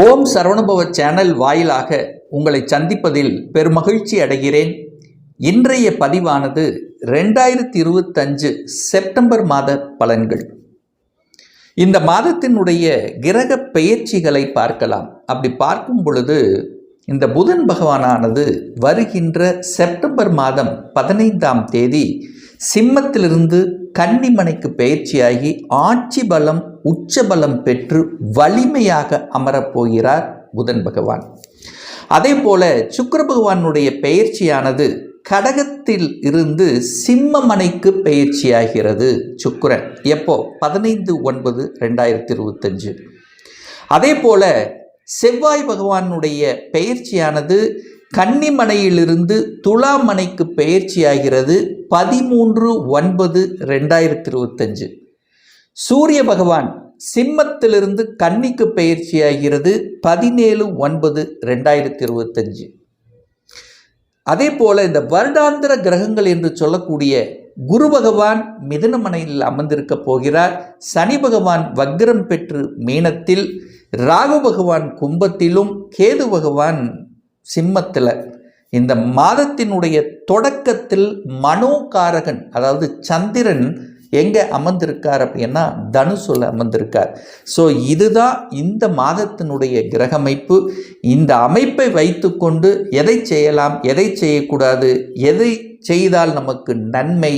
ஓம் சரவணுபவ channel வாயிலாக உங்களை சந்திப்பதில் பெருமகிழ்ச்சி அடைகிறேன். இன்றைய பதிவானது ரெண்டாயிரத்தி இருபத்தஞ்சு செப்டம்பர் மாத பலன்கள். இந்த மாதத்தினுடைய கிரக பெயர்ச்சிகளை பார்க்கலாம். அப்படி பார்க்கும் பொழுது இந்த புதன் பகவானானது வருகின்ற செப்டம்பர் மாதம் பதினைந்தாம் தேதி சிம்மத்திலிருந்து கன்னிமனைக்கு பயிற்சியாகி ஆட்சி பலம் உச்ச பலம் பெற்று வலிமையாக அமரப்போகிறார் புதன் பகவான். அதே போல சுக்கர பகவானுடைய பெயர்ச்சியானது கடகத்தில் இருந்து சிம்மமனைக்கு பயிற்சியாகிறது சுக்கரன். எப்போ? பதினைந்து ஒன்பது ரெண்டாயிரத்தி இருபத்தஞ்சு அதே போல செவ்வாய் பகவானுடைய பெயர்ச்சியானது கன்னிமனையிலிருந்து துலாமனைக்கு பெயர்ச்சியாகிறது பதிமூன்று ஒன்பது ரெண்டாயிரத்தி இருபத்தஞ்சு சூரிய பகவான் சிம்மத்திலிருந்து கன்னிக்கு பெயர்ச்சியாகிறது பதினேழு ஒன்பது ரெண்டாயிரத்தி இருபத்தஞ்சு அதே போல இந்த வருடாந்திர கிரகங்கள் என்று சொல்லக்கூடிய குரு பகவான் மிதுனமனையில் அமர்ந்திருக்க போகிறார். சனி பகவான் வக்ரம் பெற்று மீனத்தில் ராகு பகவான் கும்பத்திலும் கேது பகவான் சிம்மத்தில். இந்த மாதத்தினுடைய தொடக்கத்தில் மனோகாரகன் அதாவது சந்திரன் எங்கே அமர்ந்திருக்கார் அப்படின்னா தனுசுல அமர்ந்திருக்கார். ஸோ இதுதான் இந்த மாதத்தினுடைய கிரகமைப்பு. இந்த அமைப்பை வைத்துக்கொண்டு எதை செய்யலாம் எதை செய்யக்கூடாது எதை செய்தால் நமக்கு நன்மை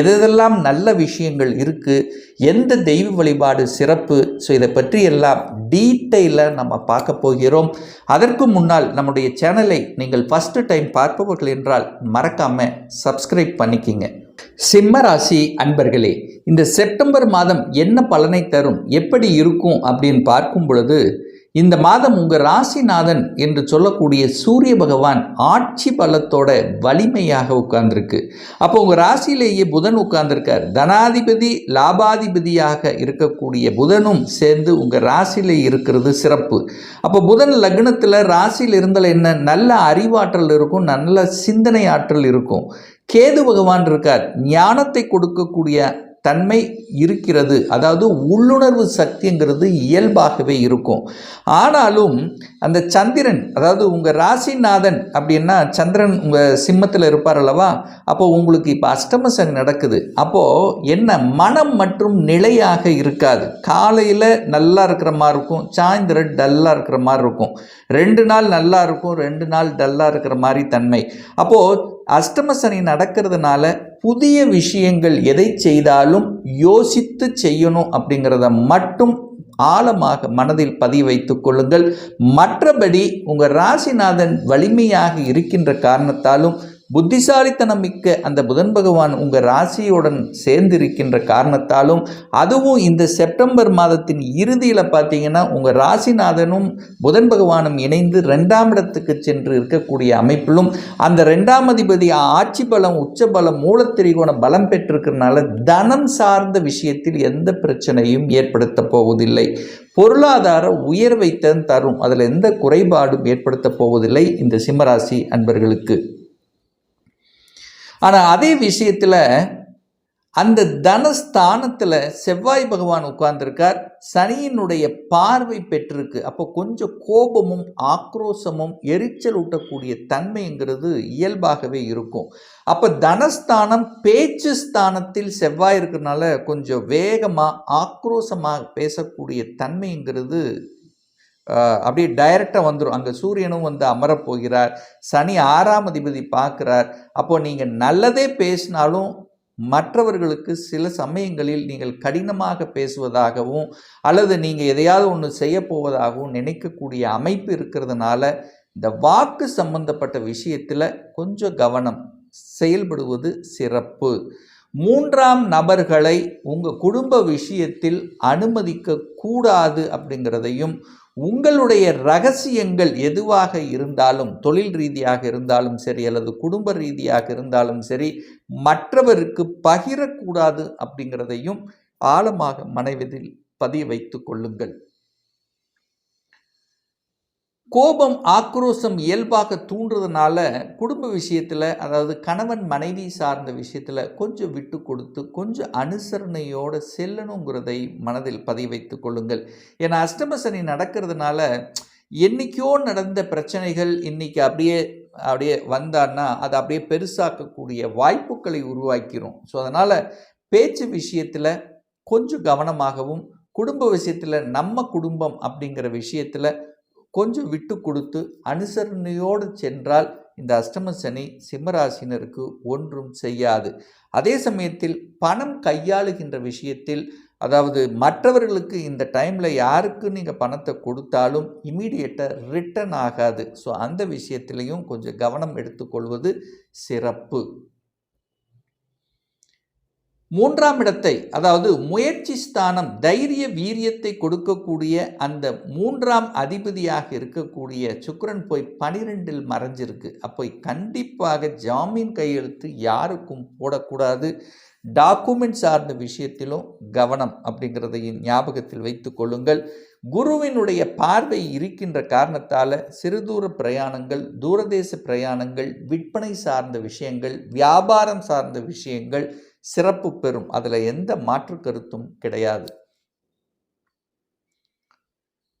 எதெல்லாம் நல்ல விஷயங்கள் இருக்குது எந்த தெய்வ வழிபாடு சிறப்பு ஸோ இதை பற்றி எல்லாம் டீட்டெயிலாக நம்ம பார்க்க போகிறோம். அதற்கு முன்னால் நம்முடைய சேனலை நீங்கள் ஃபஸ்ட்டு டைம் பார்ப்பவர்கள் என்றால் மறக்காமல் சப்ஸ்கிரைப் பண்ணிக்கிங்க. சிம்ம ராசி அன்பர்களே இந்த செப்டம்பர் மாதம் என்ன பலனை தரும்? எப்படி இருக்கும்? அப்படின்னு பார்க்கும் பொழுது இந்த மாதம் உங்கள் ராசிநாதன் என்று சொல்லக்கூடிய சூரிய பகவான் ஆட்சி பலத்தோட வலிமையாக உட்கார்ந்துருக்கு. அப்போ உங்கள் ராசியிலேயே புதன் உட்கார்ந்துருக்கார். தனாதிபதி லாபாதிபதியாக இருக்கக்கூடிய புதனும் சேர்ந்து உங்கள் ராசியில் இருக்கிறது சிறப்பு. அப்போ புதன் லக்னத்தில் ராசியில் இருந்தால் என்ன? நல்ல அறிவாற்றல் இருக்கும் நல்ல சிந்தனை ஆற்றல் இருக்கும். கேது பகவான் இருக்கார். ஞானத்தை கொடுக்கக்கூடிய தன்மை இருக்கிறது. அதாவது உள்ளுணர்வு சக்திங்கிறது இயல்பாகவே இருக்கும். ஆனாலும் அந்த சந்திரன் அதாவது உங்கள் ராசிநாதன் அப்படின்னா சந்திரன் உங்கள் சிம்மத்தில் இருப்பார் அல்லவா? அப்போ உங்களுக்கு இப்போ அஷ்டம சனி நடக்குது. அப்போது என்ன? மனம் மற்றும் நிலையாக இருக்காது. காலையில் நல்லா இருக்கிற மாதிரி இருக்கும். சாயந்தரம் டல்லாக இருக்கிற மாதிரி இருக்கும். ரெண்டு நாள் நல்லா இருக்கும். ரெண்டு நாள் டல்லாக இருக்கிற மாதிரி தன்மை. அப்போது அஷ்டம சனி நடக்கிறதுனால புதிய விஷயங்கள் எதை செய்தாலும் யோசித்து செய்யணும் அப்படிங்கிறத மட்டும் ஆழமாக மனதில் பதிய வைத்துக் கொள்ளுங்கள். மற்றபடி உங்கள் ராசிநாதன் வலிமையாக இருக்கின்ற காரணத்தாலும் புத்திசாலித்தனம் மிக்க அந்த புதன் பகவான் உங்கள் ராசியுடன் சேர்ந்திருக்கின்ற காரணத்தாலும் அதுவும் இந்த செப்டம்பர் மாதத்தின் இறுதியில் பார்த்தீங்கன்னா உங்கள் ராசிநாதனும் புதன் பகவானும் இணைந்து ரெண்டாம் இடத்துக்கு சென்று இருக்கக்கூடிய அமைப்பிலும் அந்த ரெண்டாம் அதிபதி ஆட்சி பலம் உச்ச பலம் மூலத்திரிகோண பலம் பெற்றிருக்கிறனால தனம் சார்ந்த விஷயத்தில் எந்த பிரச்சனையும் ஏற்படுத்த போவதில்லை. பொருளாதார உயர்வைத்தான் தரும். அதில் எந்த குறைபாடும் ஏற்படுத்த போவதில்லை இந்த சிம்மராசி அன்பர்களுக்கு. ஆனால் அதே விஷயத்தில் அந்த தனஸ்தானத்தில் செவ்வாய் பகவான் உட்கார்ந்துருக்கார். சனியினுடைய பார்வை பெற்றிருக்கு. அப்போ கொஞ்சம் கோபமும் ஆக்ரோசமும் எரிச்சல் ஊட்டக்கூடிய தன்மைங்கிறது இயல்பாகவே இருக்கும். அப்போ தனஸ்தானம் பேச்சு ஸ்தானத்தில் செவ்வாய் இருக்கிறதுனால கொஞ்சம் வேகமாக ஆக்ரோசமாக பேசக்கூடிய தன்மைங்கிறது அப்படியே டைரெக்டாக வந்துடும் அங்கே சூரியனும் வந்து அமரப்போகிறார் சனி ஆறாம் அதிபதி பார்க்குறார். அப்போ நீங்கள் நல்லதே பேசினாலும் மற்றவர்களுக்கு சில சமயங்களில் நீங்கள் கடினமாக பேசுவதாகவும் அல்லது நீங்கள் எதையாவது ஒன்று செய்ய போவதாகவும் நினைக்கக்கூடிய அமைப்பு இருக்கிறதுனால இந்த வாக்கு சம்பந்தப்பட்ட விஷயத்தில் கொஞ்சம் கவனம். செயல்படுவது சிறப்பு. மூன்றாம் நபர்களை உங்கள் குடும்ப விஷயத்தில் அனுமதிக்க கூடாது அப்படிங்கிறதையும் உங்களுடைய ரகசியங்கள் எதுவாக இருந்தாலும் தொழில் ரீதியாக இருந்தாலும் சரி அல்லது குடும்ப ரீதியாக இருந்தாலும் சரி மற்றவருக்கு பகிரக்கூடாது அப்படிங்கிறதையும் ஆழமாக மனைவதில் பதிய வைத்து கொள்ளுங்கள். கோபம் ஆக்ரோஷம் இயல்பாக தூண்டுறதுனால குடும்ப விஷயத்தில் அதாவது கணவன் மனைவி சார்ந்த விஷயத்தில் கொஞ்சம் விட்டு கொடுத்து கொஞ்சம் அனுசரணையோடு செல்லணுங்கிறதை மனதில் பதிவு வைத்து கொள்ளுங்கள். ஏன்னா அஷ்டமசனி நடக்கிறதுனால என்னைக்கோ நடந்த பிரச்சனைகள் இன்றைக்கி அப்படியே அப்படியே வந்தான்னா அதை அப்படியே பெருசாக்கக்கூடிய வாய்ப்புகளை உருவாக்கிறோம். ஸோ அதனால் பேச்சு விஷயத்தில் கொஞ்சம் கவனமாகவும் குடும்ப விஷயத்தில் நம்ம குடும்பம் அப்படிங்கிற விஷயத்தில் கொஞ்சம் விட்டு கொடுத்து அனுசரணையோடு சென்றால் இந்த அஷ்டம சனி சிம்மராசினருக்கு ஒன்றும் செய்யாது. அதே சமயத்தில் பணம் கையாளுகின்ற விஷயத்தில் அதாவது மற்றவர்களுக்கு இந்த டைமில் யாருக்கு நீங்கள் பணத்தை கொடுத்தாலும் இமீடியட்டாக ரிட்டர்ன் ஆகாது. ஸோ அந்த விஷயத்திலையும் கொஞ்சம் கவனம் எடுத்துக்கொள்வது சிறப்பு. மூன்றாம் இடத்தை அதாவது முயற்சி ஸ்தானம் தைரிய வீரியத்தை கொடுக்கக்கூடிய அந்த மூன்றாம் அதிபதியாக இருக்கக்கூடிய சுக்கரன் போய் பனிரெண்டில் மறைஞ்சிருக்கு. அப்போ கண்டிப்பாக ஜாமீன் கையெழுத்து யாருக்கும் போடக்கூடாது. டாக்குமெண்ட் சார்ந்த விஷயத்திலும் கவனம் அப்படிங்கிறதையும் ஞாபகத்தில் வைத்து கொள்ளுங்கள். குருவினுடைய பார்வை இருக்கின்ற காரணத்தால் சிறுதூர பிரயாணங்கள் தூரதேச பிரயாணங்கள் விற்பனை சார்ந்த விஷயங்கள் வியாபாரம் சார்ந்த விஷயங்கள் சிறப்பு பெறும். அதில் எந்த மாற்று கருத்தும் கிடையாது.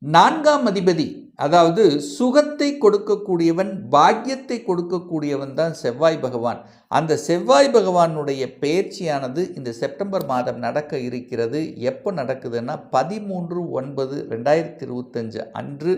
நான்காம் அதிபதி அதாவது சுகத்தை கொடுக்கக்கூடியவன் பாக்கியத்தை கொடுக்கக்கூடியவன் தான் செவ்வாய் பகவான். அந்த செவ்வாய் பகவானுடைய பயிற்சியானது இந்த செப்டம்பர் மாதம் நடக்க இருக்கிறது. எப்போ நடக்குதுன்னா பதிமூன்று ஒன்பது ரெண்டாயிரத்தி இருபத்தஞ்சு அன்று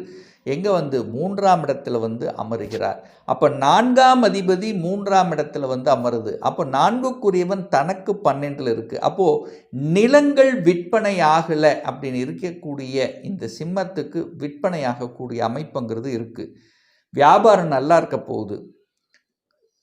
எங்கே வந்து மூன்றாம் இடத்துல வந்து அமருகிறார். அப்போ நான்காம் அதிபதி மூன்றாம் இடத்துல வந்து அமருது. அப்போ நான்குக்குரியவன் தனக்கு பன்னெண்டில் இருக்குது அப்போது நிலங்கள் விற்பனை ஆகலை அப்படின்னு இருக்கக்கூடிய இந்த சிம்மத்துக்கு விற்பனை ஆகக்கூடிய அமைப்புங்கிறது இருக்குது வியாபாரம் நல்லா இருக்க போகுது.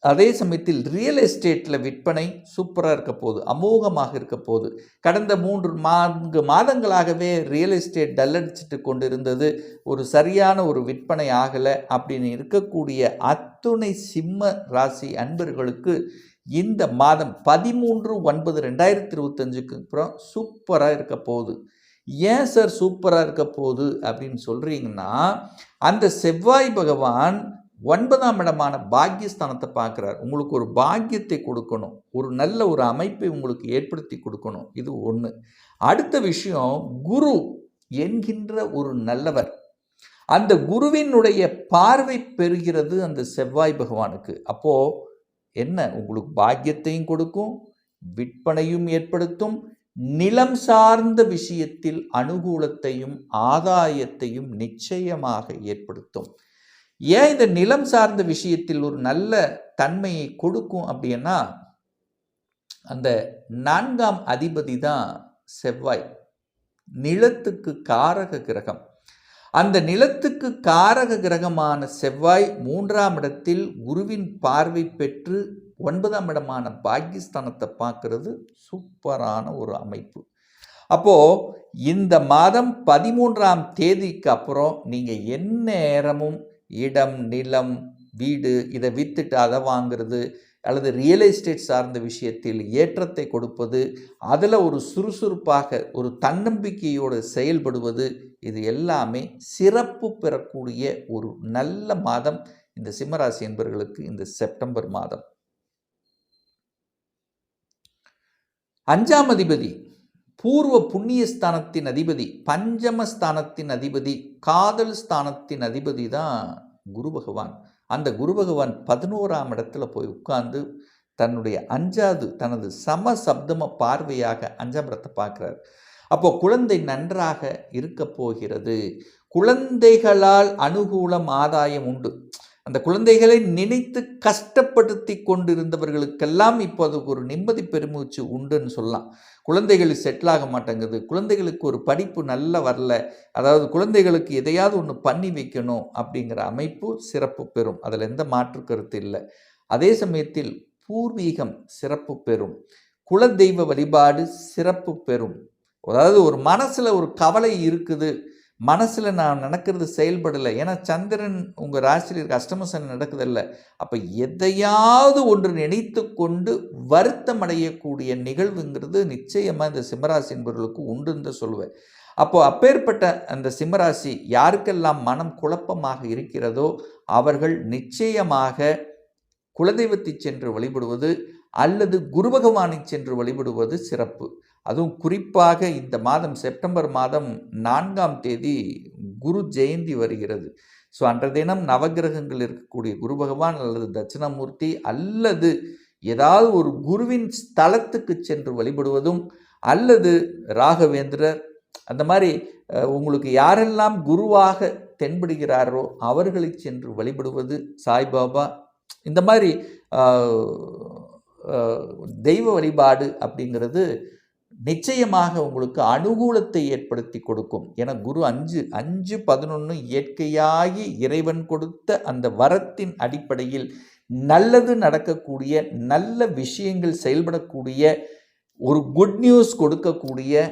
அதே சமயத்தில் ரியல் எஸ்டேட்டில் விற்பனை சூப்பராக இருக்க போகுது அமோகமாக இருக்க போகுது. கடந்த மூன்று நான்கு மாதங்களாகவே ரியல் எஸ்டேட் டல்லடிச்சிட்டு கொண்டு இருந்தது ஒரு சரியான ஒரு விற்பனை ஆகலை அப்படின்னு இருக்கக்கூடிய அத்துணை சிம்ம ராசி அன்பர்களுக்கு இந்த மாதம் பதிமூன்று ஒன்பது ரெண்டாயிரத்தி இருபத்தஞ்சுக்கு அப்புறம் சூப்பராக இருக்க போகுது. ஏன் சார் சூப்பராக இருக்க போகுது அப்படின்னு சொல்கிறீங்கன்னா அந்த செவ்வாய் பகவான் ஒன்பதாம் இடமான பாக்கியஸ்தானத்தை பார்க்குறார். உங்களுக்கு ஒரு பாக்கியத்தை கொடுக்கணும். ஒரு நல்ல ஒரு அமைப்பை உங்களுக்கு ஏற்படுத்தி கொடுக்கணும். இது ஒன்று அடுத்த விஷயம் குரு என்கின்ற ஒரு நல்லவர். அந்த குருவினுடைய பார்வை பெறுகிறது அந்த செவ்வாய் பகவானுக்கு. அப்போது என்ன? உங்களுக்கு பாக்கியத்தையும் கொடுக்கும் விற்பனையும் ஏற்படுத்தும் நிலம் சார்ந்த விஷயத்தில் அனுகூலத்தையும் ஆதாயத்தையும் நிச்சயமாக ஏற்படுத்தும். ஏன் இந்த நிலம் சார்ந்த விஷயத்தில் ஒரு நல்ல தன்மையை கொடுக்கும் அப்படின்னா அந்த நான்காம் அதிபதி தான் செவ்வாய். நிலத்துக்கு காரக கிரகம். அந்த நிலத்துக்கு காரக கிரகமான செவ்வாய் மூன்றாம் இடத்தில் குருவின் பார்வை பெற்று ஒன்பதாம் இடமான பாகிஸ்தானத்தை பார்க்கறது சூப்பரான ஒரு அமைப்பு. அப்போது இந்த மாதம் பதிமூன்றாம் தேதிக்கு அப்புறம் நீங்கள் எந்நேரமும் இடம் நிலம் வீடு இதை விற்றுட்டு அதை வாங்கிறது அல்லது ரியல் எஸ்டேட் சார்ந்த விஷயத்தில் ஏற்றத்தை கொடுப்பது அதில் ஒரு சுறுசுறுப்பாக ஒரு தன்னம்பிக்கையோடு செயல்படுவது இது எல்லாமே சிறப்பு பெறக்கூடிய ஒரு நல்ல மாதம் இந்த சிம்மராசி என்பவர்களுக்கு இந்த செப்டம்பர் மாதம். அஞ்சாம் அதிபதி பூர்வ புண்ணிய ஸ்தானத்தின் அதிபதி பஞ்சமஸ்தானத்தின் அதிபதி காதல் ஸ்தானத்தின் அதிபதி தான் குரு பகவான். அந்த குரு பகவான் பதினோராம் இடத்துல போய் உட்கார்ந்து தன்னுடைய அஞ்சாவது தனது சம சப்தம பார்வையாக அஞ்சாம் இடத்தை பார்க்குறார். அப்போ குழந்தை நன்றாக இருக்க போகிறது. குழந்தைகளால் அனுகூலம் ஆதாயம் உண்டு. அந்த குழந்தைகளை நினைத்து கஷ்டப்படுத்தி கொண்டிருந்தவர்களுக்கெல்லாம் இப்போ அதுக்கு ஒரு நிம்மதி பெருமூச்சு உண்டுன்னு சொல்லலாம். குழந்தைகள் செட்டில் ஆக மாட்டேங்குது. குழந்தைகளுக்கு ஒரு படிப்பு நல்லா வரல. அதாவது குழந்தைகளுக்கு எதையாவது ஒன்று பண்ணி வைக்கணும் அப்படிங்கிற அமைப்பு சிறப்பு பெறும். அதில் எந்த மாற்று கருத்து இல்லை. அதே சமயத்தில் பூர்வீகம் சிறப்பு பெறும். குலதெய்வ வழிபாடு சிறப்பு பெறும். அதாவது ஒரு மனசில் ஒரு கவலை இருக்குது. மனசில் நான் நடக்கிறது செயல்படலை. ஏன்னா சந்திரன் உங்கள் ராசியில் இருக்க அஷ்டமசன் நடக்குதில்ல. அப்போ எதையாவது ஒன்று நினைத்து கொண்டு வருத்தம் அடையக்கூடிய நிகழ்வுங்கிறது நிச்சயமாக இந்த சிம்மராசி என்பவர்களுக்கு உண்டுன்னு சொல்லுவேன். அப்போது அப்பேற்பட்ட அந்த சிம்மராசி யாருக்கெல்லாம் மனம் குழப்பமாக இருக்கிறதோ அவர்கள் நிச்சயமாக குலதெய்வத்தை சென்று வழிபடுவது அல்லது குரு பகவானை சென்று வழிபடுவது சிறப்பு. அதுவும் குறிப்பாக இந்த மாதம் செப்டம்பர் மாதம் நான்காம் தேதி குரு ஜெயந்தி வருகிறது. ஸோ அன்றைய தினம் நவகிரகங்கள் இருக்கக்கூடிய குரு பகவான் அல்லது தட்சிணாமூர்த்தி அல்லது ஏதாவது ஒரு குருவின் ஸ்தலத்துக்கு சென்று வழிபடுவதும் அல்லது ராகவேந்திரர் அந்த மாதிரி உங்களுக்கு யாரெல்லாம் குருவாக தென்படுகிறாரோ அவர்களை சென்று வழிபடுவது சாய்பாபா. இந்த மாதிரி தெய்வ வழிபாடு அப்படிங்கிறது நிச்சயமாக உங்களுக்கு அனுகூலத்தை ஏற்படுத்தி கொடுக்கும். என குரு அஞ்சு அஞ்சு பதினொன்று இயற்கையாகி இறைவன் கொடுத்த அந்த வரத்தின் அடிப்படையில் நல்லது நடக்கக்கூடிய நல்ல விஷயங்கள் செயல்படக்கூடிய ஒரு குட் நியூஸ் கொடுக்கக்கூடிய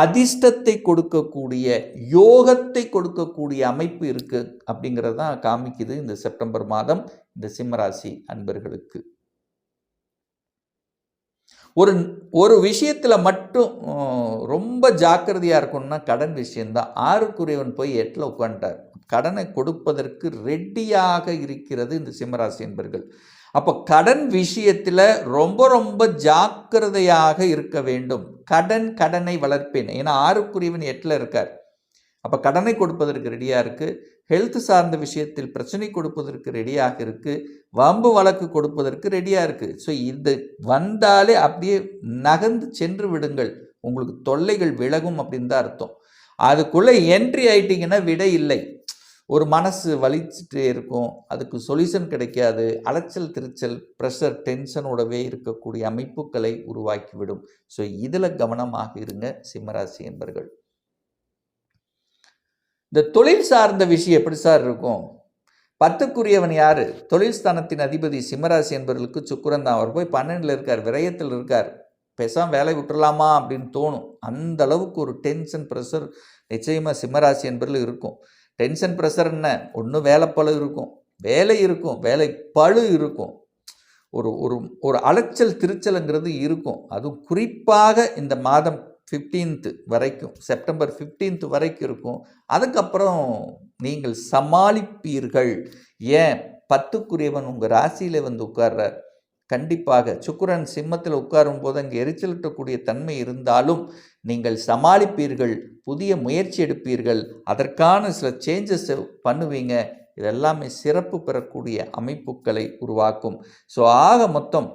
அதிர்ஷ்டத்தை கொடுக்கக்கூடிய யோகத்தை கொடுக்கக்கூடிய அமைப்பு இருக்குது அப்படிங்கிறது தான் காமிக்குது இந்த செப்டம்பர் மாதம் இந்த சிம்மராசி அன்பர்களுக்கு. ஒரு ஒரு விஷயத்தில் மட்டும் ரொம்ப ஜாக்கிரதையாக இருக்கணும்னா கடன் விஷயந்தான் ஆறுக்குரியவன் போய் எட்டில் உட்காந்துட்டார் கடனை கொடுப்பதற்கு ரெடியாக இருக்கிறது இந்த சிம்மராசி என்பர்கள். அப்போ கடன் விஷயத்தில் ரொம்ப ரொம்ப ஜாக்கிரதையாக இருக்க வேண்டும். கடன் கடனை வளர்ப்பேன். ஏன்னா ஆறுக்குரியவன் எட்டில் இருக்கார். அப்போ கடனை கொடுப்பதற்கு ரெடியாக இருக்குது ஹெல்த் சார்ந்த விஷயத்தில் பிரச்சனை கொடுப்பதற்கு ரெடியாக இருக்குது வம்பு வழக்கு கொடுப்பதற்கு ரெடியாக இருக்குது ஸோ இது வந்தாலே அப்படியே நகர்ந்து சென்று விடுங்கள். உங்களுக்கு தொல்லைகள் விலகும் அப்படின்னு தான் அர்த்தம். அதுக்குள்ளே என்ட்ரி ஆயிட்டிங்கன்னா விடை இல்லை. ஒரு மனசு வலிச்சுட்டே இருக்கும். அதுக்கு சொல்யூஷன் கிடைக்காது. அலைச்சல் திருச்சல் ப்ரெஷர் டென்ஷனோடவே இருக்கக்கூடிய அமைப்புகளை உருவாக்கிவிடும். ஸோ இதில் கவனமாக இருங்க சிம்மராசி என்பர்கள். இந்த தொழில் சார்ந்த விஷயம் எப்படி சார் இருக்கும்? பத்துக்குரியவன் யார்? தொழில் ஸ்தானத்தின் அதிபதி சிம்மராசி என்பவர்களுக்கு சுக்கிரன் தான். அவர் போய் பன்னெண்டில் இருக்கார் விரயத்தில் இருக்கார். பேசாமல் வேலை விட்டுறலாமா அப்படின்னு தோணும். அந்த அளவுக்கு ஒரு டென்ஷன் ப்ரெஷர் நிச்சயமாக சிம்மராசி என்பதில் இருக்கும். டென்ஷன் ப்ரெஷர் என்ன? ஒன்று பழு இருக்கும். வேலை இருக்கும். வேலை பளு இருக்கும். ஒரு ஒரு ஒரு அலைச்சல் திருச்சலுங்கிறது இருக்கும். அதுவும் குறிப்பாக இந்த மாதம் 15th வரைக்கும் செப்டம்பர் 15th வரைக்கும் இருக்கும். அதுக்கப்புறம் நீங்கள் சமாளிப்பீர்கள். ஏன்? பத்துக்குரியவன் உங்கள் ராசியில் வந்து உட்கார்றார். கண்டிப்பாக சுக்கரன் சிம்மத்தில் உட்காரும் போது அங்கே எரிச்சலூட்டக்கூடிய தன்மை இருந்தாலும் நீங்கள் சமாளிப்பீர்கள் புதிய முயற்சி எடுப்பீர்கள். அதற்கான சில சேஞ்சஸ் பண்ணுவீங்க. இதெல்லாமே சிறப்பு பெறக்கூடிய அமைப்புகளை உருவாக்கும். ஸோ ஆக மொத்தம்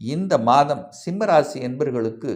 இந்த மாதம் சிம்மராசி என்பர்களுக்கு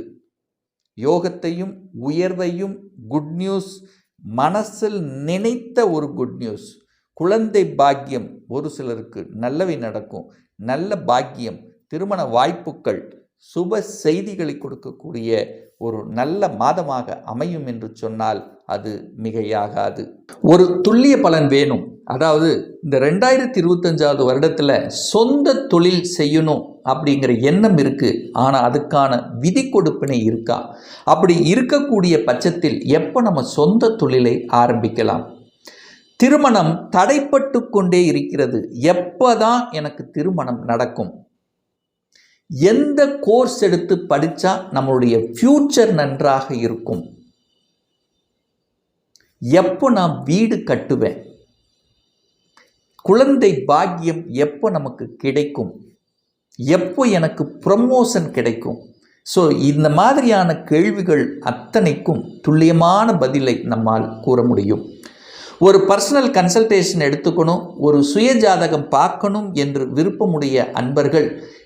யோகத்தையும் உயர்வையும் குட் நியூஸ் மனசில் நினைத்த ஒரு குட் நியூஸ் குழந்தை பாக்கியம் ஒரு சிலருக்கு நல்லவை நடக்கும். நல்ல பாக்கியம் திருமண வாய்ப்புகள் சுப செய்திகளை கொடுக்கக்கூடிய ஒரு நல்ல மாதமாக அமையும் என்று சொன்னால் அது மிகையாகாது. ஒரு துல்லிய பலன் வேணும். அதாவது இந்த ரெண்டாயிரத்தி இருபத்தஞ்சாவது வருடத்தில் சொந்த தொழில் செய்யணும் அப்படிங்கிற எண்ணம் இருக்குது ஆனால் அதுக்கான விதி கொடுப்பினை இருக்கா? அப்படி இருக்கக்கூடிய பட்சத்தில் எப்போ நம்ம சொந்த தொழிலை ஆரம்பிக்கலாம்? திருமணம் தடைப்பட்டு கொண்டே இருக்கிறது. எப்பதான் எனக்கு திருமணம் நடக்கும்? எந்த கோர்ஸ் எடுத்து படித்தா நம்மளுடைய ஃப்யூச்சர் நன்றாக இருக்கும்? எப்போ நான் வீடு கட்டுவேன்? குழந்தை பாக்கியம் எப்போ நமக்கு கிடைக்கும்? எப்போ எனக்கு ப்ரமோஷன் கிடைக்கும்? ஸோ இந்த மாதிரியான கேள்விகள் அத்தனைக்கும் துல்லியமான பதிலை நம்மால் கூற முடியும். ஒரு பர்சனல் கன்சல்டேஷன் எடுத்துக்கணும் ஒரு சுய ஜாதகம் பார்க்கணும் என்று விருப்பமுடைய அன்பர்கள்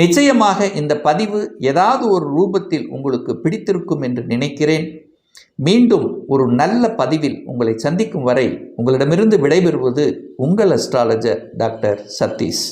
நிச்சயமாக இந்த பதிவு ஏதாவது ஒரு ரூபத்தில் உங்களுக்கு பிடித்திருக்கும் என்று நினைக்கிறேன். மீண்டும் ஒரு நல்ல பதிவில் உங்களை சந்திக்கும் வரை உங்களிடமிருந்து விடைபெறுவது உங்கள் அஸ்ட்ராலஜர் டாக்டர் சதீஷ்.